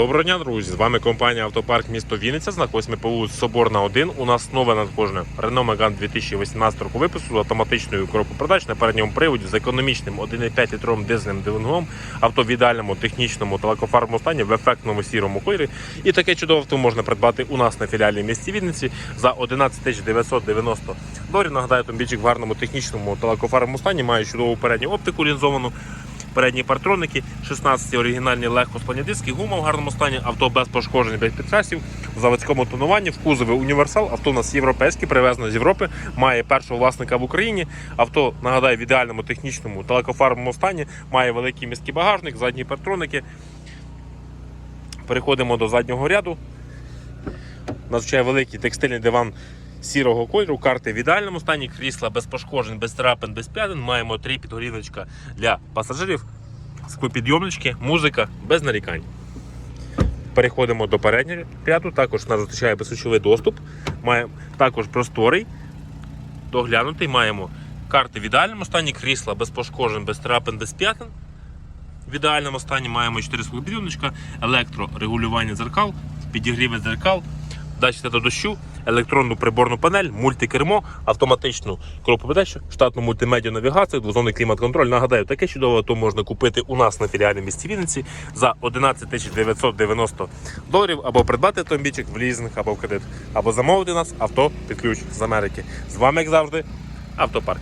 Доброго дня, друзі! З вами компанія Автопарк місто Вінниця. Знаходимося по вулиці Соборна 1. У нас нове надходжене Renault Megane 2018 року випуску з автоматичною коробкою передач на передньому приводі з економічним 1,5 літровим дизельним двигуном, авто в ідеальному технічному та лакофарбовому стані в ефектному сірому кольорі. І таке чудове авто можна придбати у нас на філіалі в місті Вінниці за 11 990 доларів. Нагадаю, автомобільчик в гарному технічному та лакофарбовому стані має чудову передню оптику лінзовану. Передні партроники, 16 оригінальні легкосплані диски, гума в гарному стані, авто без пошкоджень, без підкрасів, в заводському тонуванні, в кузові універсал. Авто у нас європейське, привезено з Європи, має першого власника в Україні. Авто, нагадаю, в ідеальному технічному та стані, має великий міський багажник, задні партроники. Переходимо до заднього ряду. Надзвичайно великий текстильний диван сірого кольору, карти в ідеальному стані, крісла без пошкоджень, без трапин, без п'ятин. Маємо три підгорівничка для пасажирів, склопідйомнички, музика без нарікань. Переходимо до переднього ряду. Також нас зустрічає безключовий доступ. Маємо також просторий, доглянутий. Маємо карти в ідеальному стані, крісла без пошкоджень, без трапин, без п'ятин. В ідеальному стані маємо 4 склопідйомничка, електрорегулювання дзеркал, підігріви дзеркал, датчик до дощу, електронну приборну панель, мультикермо, автоматичну коробку штатну мультимедіа навігацію, двозонний клімат-контроль. Нагадаю, таке чудове авто можна купити у нас на філіальній місті Вінниці за 11 тисяч 990 доларів або придбати томбічик в лізинг або в кредит, або замовити нас авто під ключ з Америки. З вами, як завжди, автопарк.